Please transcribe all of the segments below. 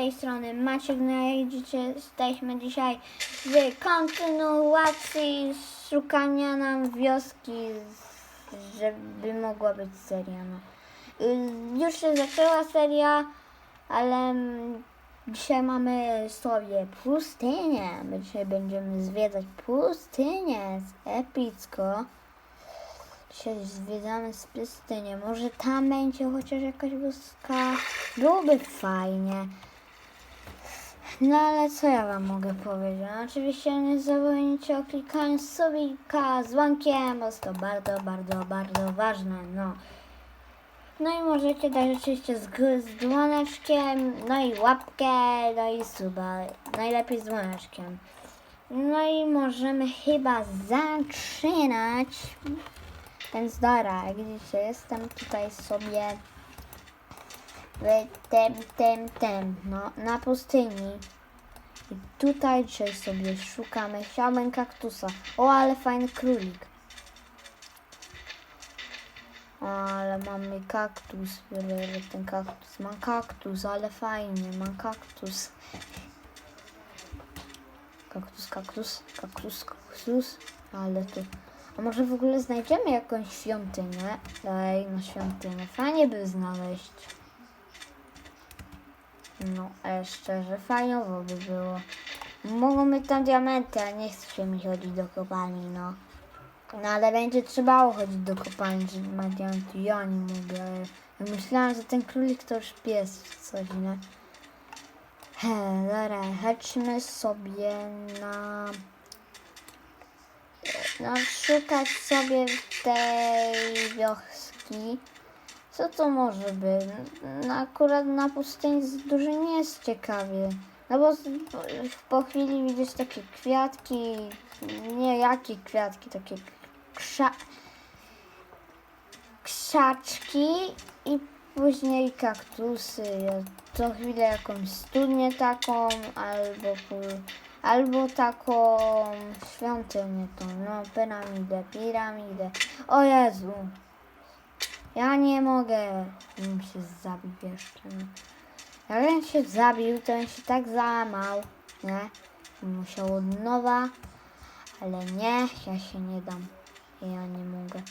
tej strony Maciek, no jak widzicie, jesteśmy dzisiaj w kontynuacji szukania nam wioski, żeby mogła być seria. No. Y, Już się zaczęła seria, ale dzisiaj mamy sobie pustynię. My dzisiaj będziemy zwiedzać pustynię epicko. Dzisiaj zwiedzamy z pustynię. Może tam będzie chociaż jakaś wioska. Byłoby fajnie. No ale co ja wam mogę powiedzieć? No, oczywiście nie zapomnijcie o klikaniu subika z dzwonkiem, bo jest to bardzo, bardzo, bardzo ważne. No. No i możecie dać oczywiście z, z dzwoneczkiem, no i łapkę, no i suba. Najlepiej z dzwoneczkiem. No i możemy chyba zaczynać. Więc dobra, jak widzicie, jestem tutaj sobie w tym, tym, tym, no, na pustyni. I tutaj dzisiaj sobie szukamy. Chciałbym kaktusa. O, ale fajny królik. O, ale mamy kaktus. Ten kaktus. Mam kaktus, ale fajnie. Mam kaktus. Kaktus, kaktus, kaktus, kaktus. Ale tu. A może w ogóle znajdziemy jakąś świątynię? Daj, no świątynię. Fajnie by znaleźć. No, szczerze, fajnowo by było. Mogą mieć tam diamenty, a nie chce mi chodzić do kopalni, no. No ale będzie trzeba chodzić do kopalni, żeby ma diamenty. Ja nie mogę. Ja myślałam, że ten królik to już pies czy coś, nie? He, dobra, chodźmy sobie na... No, szukać sobie tej wioski. Co to może być? No, akurat na pustyni z- dużo nie jest ciekawie. No bo z- po- chwili widzisz takie kwiatki, nie jakie kwiatki, takie krza, krzaczki i później kaktusy. Co chwilę jakąś studnię taką, albo, albo taką świątynię tą, no piramidę, piramidę. O Jezu! Ja nie mogę. Bym się zabił jeszcze. No. Jakbym się zabił, to bym się tak załamał, nie? Musiał od nowa, ale nie, ja się nie dam. Ja nie mogę.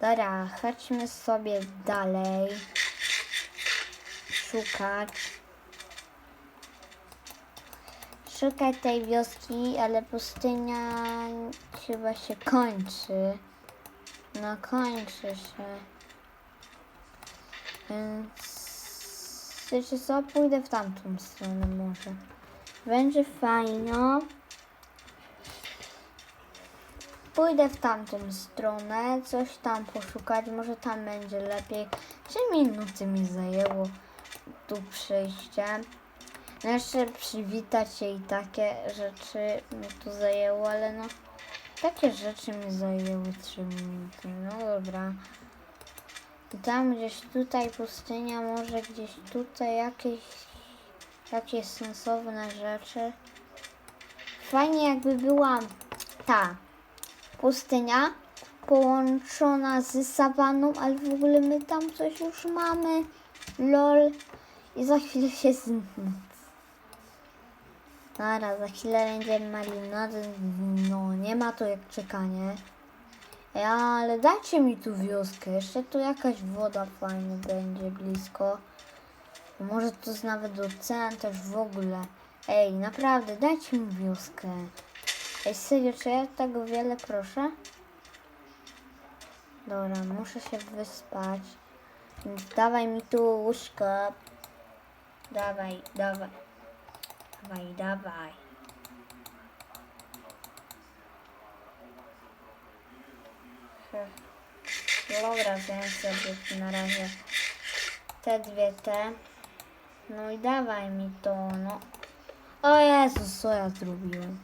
Dobra, chodźmy sobie dalej. Szukać. Szukać tej wioski, ale pustynia chyba się kończy. No kończy się. Więc wiecie co, pójdę w tamtą stronę może. Będzie fajno. Pójdę w tamtą stronę, coś tam poszukać, może tam będzie lepiej. Trzy minuty mi zajęło tu przyjście. No jeszcze przywitać się i takie rzeczy mi tu zajęło, ale no takie rzeczy mi zajęły 3 minuty. No dobra. Tam gdzieś tutaj pustynia, może gdzieś tutaj jakieś jakieś sensowne rzeczy. Fajnie jakby była ta pustynia połączona z sawanną, ale w ogóle my tam coś już mamy. Lol. I za chwilę się z... Dobra, za chwilę będzie malinady. No, nie ma tu jak czekanie. Ja, ale dajcie mi tu wioskę. Jeszcze tu jakaś woda fajna będzie blisko. Może jest nawet ocean też w ogóle. Ej, naprawdę, dajcie mi wioskę. Ej, serio, czy ja tego wiele proszę? Dobra, muszę się wyspać. Dawaj mi tu łóżko. Dawaj, dawaj. Dawaj, dawaj. No Dobra, wziąłem sobie na razie te dwie te. No i dawaj mi to, no. O Jezus, co ja zrobiłem?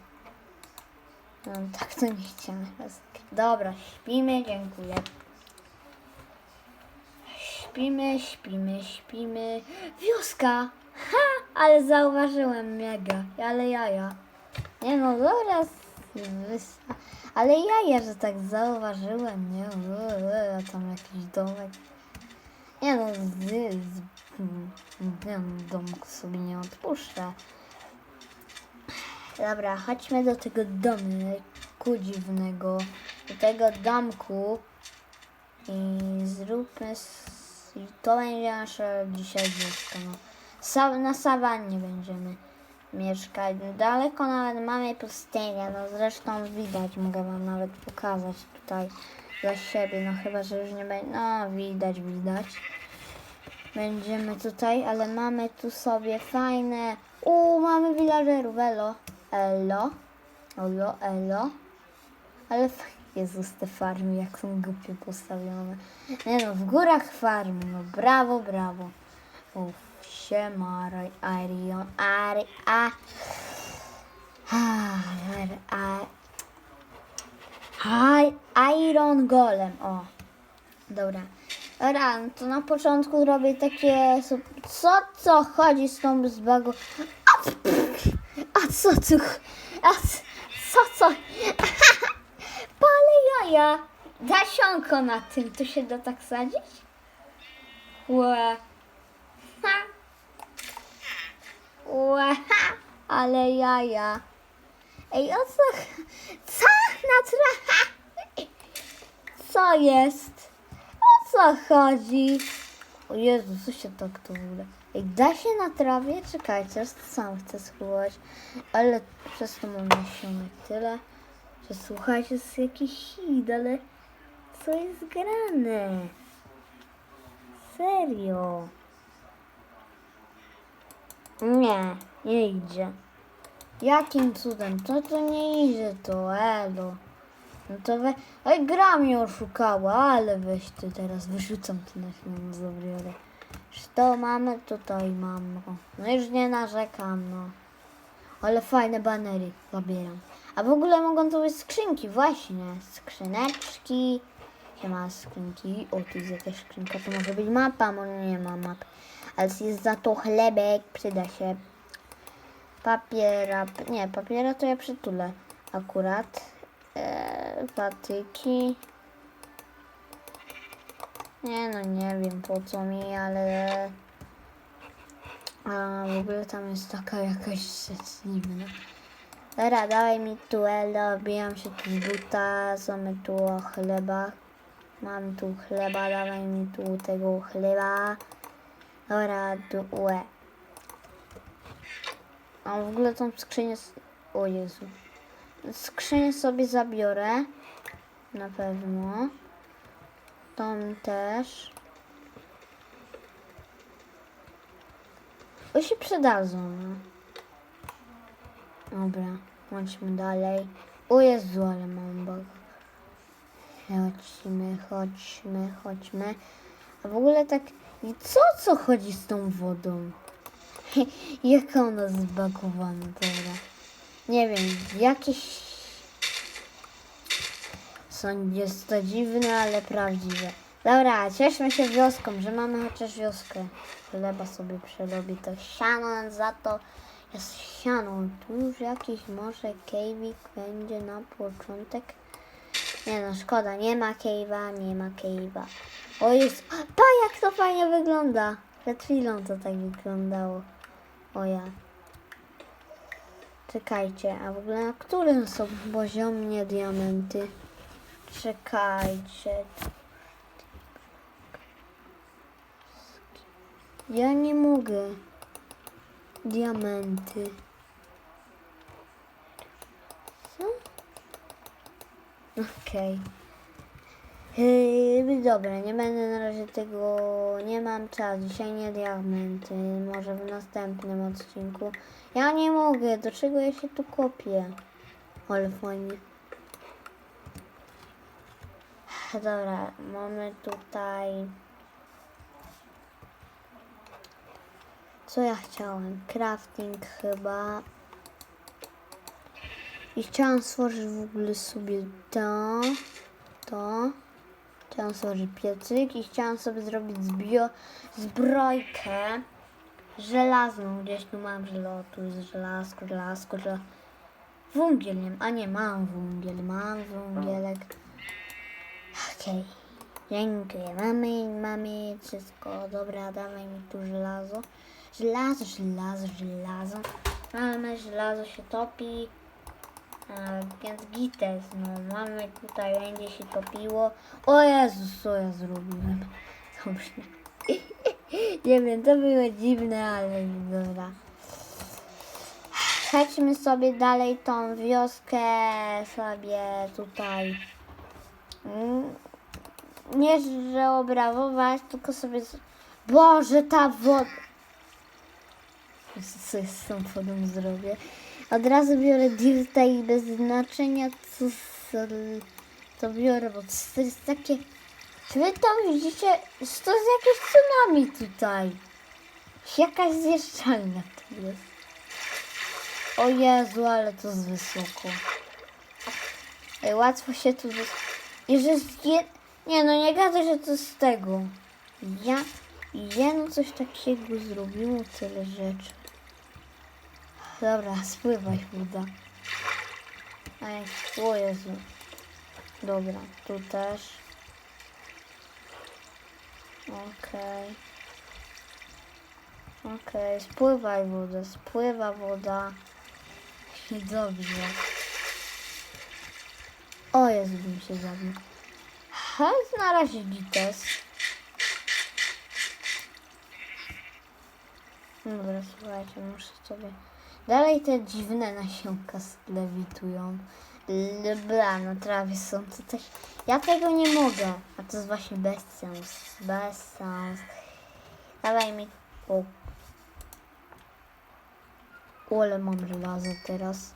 No, tak to nie chciałem. Dobra, śpimy, dziękuję. Śpimy, śpimy, śpimy. Wioska! Ha! Ale zauważyłem mega. Ale jaja. Nie no, wys- Ale jaja, że tak zauważyłem, nie? A tam jakiś domek. Nie no, z, z. Nie, no, domku sobie nie odpuszczę. Dobra, chodźmy do tego domku dziwnego. Do tego domku. I zróbmy... i To będzie nasza dzisiaj wioska. No. Na sawannie będziemy mieszkać. Daleko nawet mamy pustynię. No zresztą widać, mogę wam nawet pokazać tutaj dla siebie. No chyba, że już nie będzie... No widać, widać. Będziemy tutaj, ale mamy tu sobie fajne... U, mamy villagerów, elo. Elo. Elo, elo. Ale Jezus, te farmy jak są głupie postawione. Nie no, w górach farmy, no brawo, brawo. Uff, siema, Ari- Arion, Ari, a... Iron Golem, o. Dobra. Dobra, no to na początku robię takie... Co, co chodzi z tą zbagu... A, a co tu... A co, co... Pale jaja. Dasionko na tym. Tu się da tak sadzić? Łe. Ha. Łe. Ha. Ale jaja. Ej, o co... Co? Na tra... Co jest? O co chodzi? O Jezu, co się tak to w ogóle... Ej, da się na trawie? Czekajcie, to sam chcę spróbować. Ale przez to mam nasionek tyle, że słuchajcie, jest jakiś hit, ale co jest grane? Serio? Nie, nie idzie. Jakim cudem? To nie idzie to, elo. No to we... Oj, gra mnie oszukała, ale weź ty teraz, wyrzucam to na chwilę, zabiorę. Już to mamy, tutaj mam, no. No już nie narzekam, no. Ale fajne banery, zabieram. A w ogóle mogą to być skrzynki, właśnie. Skrzyneczki. Gdzie ma skrzynki? O, tu jest jakaś skrzynka, to może być mapa, może nie ma map. Ale jest za to chlebek, przyda się. Papiera, nie, papiera to ja przytulę akurat. Eee, patyki. Nie no, nie wiem po co mi, ale... A w ogóle tam jest taka jakaś rzecz dziwna. Dobra, dawaj mi tu elo, bijam się tu z buta, co my tu o chleba. Mam tu chleba, dawaj mi tu tego chleba. Dobra, tu ue. A w ogóle tą skrzynię... O Jezu. Skrzynię sobie zabiorę. Na pewno. Tą też. Bo się przydadzą, no. Dobra, chodźmy dalej. O Jezu, ale mam bug. Chodźmy, chodźmy, chodźmy. A w ogóle tak... I co, co chodzi z tą wodą? Jaka ona zbagowana, dobra. Nie wiem, jakieś... Są, jest to dziwne, ale prawdziwe. Dobra, cieszmy się wioską, że mamy chociaż wioskę. Chleba sobie przerobi to siano, za to jest siano. Tu już jakiś może kejwik będzie na początek. Nie no, szkoda, nie ma kejwa, nie ma kejwa. O jest, pa jak to fajnie wygląda. Przed chwilą to tak wyglądało. O ja. Czekajcie, a w ogóle na którym są poziomie diamenty? Czekajcie. Ja nie mogę. Diamenty. Co? Okej. Yy, dobra, nie będę na razie tego... Nie mam czasu. Dzisiaj nie diamenty. Może w następnym odcinku. Ja nie mogę. Do czego ja się tu kopię? Ale fajnie. Dobra, mamy tutaj... Co ja chciałem? Crafting chyba. I chciałam stworzyć w ogóle sobie to, to. Chciałam stworzyć piecyk i chciałam sobie zrobić zbio, zbrojkę żelazną. Gdzieś tu mam żelo, tu jest żelazko, żelazko, żelazko. Węgiel nie, a nie, mam węgiel, mam węgielek. Okej. Dziękuję. Mamy, mamy wszystko. Dobra, dawaj mi tu żelazo. Żelazo, żelazo, żelazo. Mamy żelazo się topi. A, więc gites, no mamy tutaj, będzie się topiło. O Jezus, co ja zrobiłem? Dobrze. Nie wiem, to było dziwne, ale dobra. Przejdźmy sobie dalej tą wioskę sobie tutaj. Mm, Nie, że obrabować, tylko sobie... Boże, ta woda... Co z tą wodą zrobię? Od razu biorę dirta i bez znaczenia co z, to biorę, bo to jest takie... Czy wy to widzicie? To jest jakieś tsunami tutaj. Jakaś zjeżdżalnia tu jest. O Jezu, ale to jest wysoko. Ej, łatwo się tu... I że z je... Nie no, nie gadaj, że to z tego. Ja... Ja no coś takiego zrobiło, tyle rzeczy. Dobra, spływaj woda. Ej, o Jezu. Dobra, tu też. Okej. Okej, spływaj woda, spływa woda. Dobrze. O Jezu, bym się zabił. Na razie gites. Dobra, słuchajcie, muszę sobie... Dalej te dziwne nasionka lewitują. Bla, na trawie są to też... Ja tego nie mogę. A to jest właśnie bez sens. Bez sens. Dawaj mi... O. O, ale mam żelazo teraz.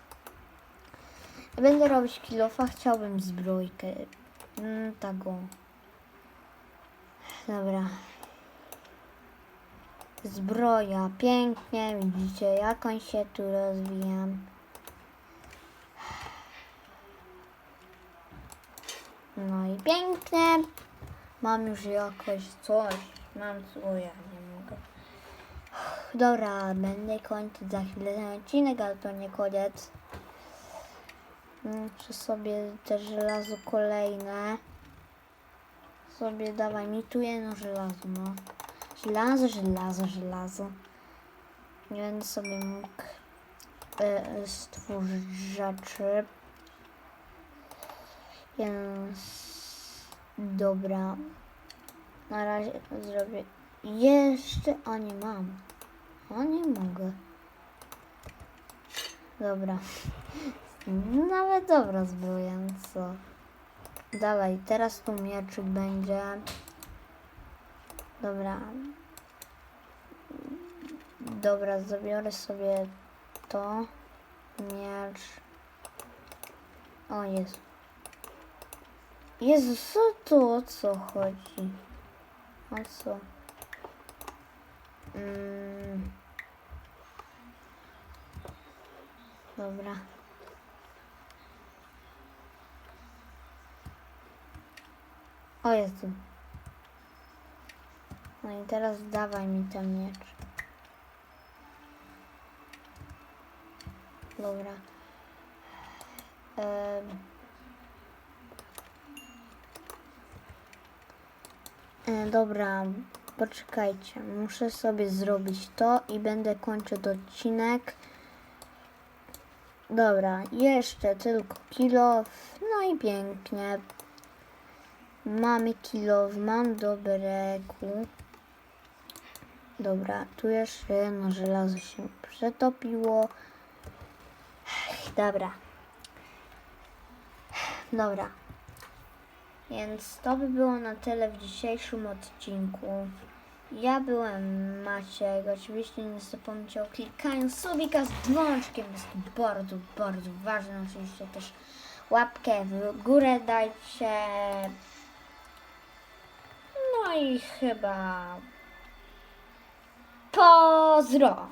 Będę robić kilofa, chciałbym zbrojkę. Mm, tak o. Dobra. Zbroja, pięknie, widzicie jak on się tu rozwijam. No i pięknie. Mam już jakoś coś. Mam ja nie mogę. Dobra, będę kończyć za chwilę ten odcinek, ale to nie koniec. Muszę sobie też żelazo kolejne. Sobie dawaj mi tu jedno żelazo, no. Żelazo, żelazo, żelazo. Nie będę sobie mógł e, stworzyć rzeczy. Więc dobra. Na razie zrobię jeszcze, a nie mam. A nie mogę. Dobra. Nawet dobra zbroja, co? Dawaj, teraz tu mieczyk będzie. Dobra. Dobra, zabiorę sobie to. Miecz. O Jezu. Co tu o co chodzi? O co? Mm. Dobra. O Jezu. No i teraz dawaj mi ten miecz. Dobra. Em. E, dobra, poczekajcie. Muszę sobie zrobić to i będę kończyć odcinek. Dobra, jeszcze tylko kilo. No i pięknie. Mamy kilo, mam dobrego. Dobra, tu jeszcze jedno żelazo się przetopiło. Dobra. Dobra. Więc to by było na tyle w dzisiejszym odcinku. Ja byłem Maciek. Oczywiście nie zapomnijcie o klikaniu subika z dzwoneczkiem. Jest to bardzo, bardzo ważne. Oczywiście też łapkę w górę dajcie. No i chyba Pozro.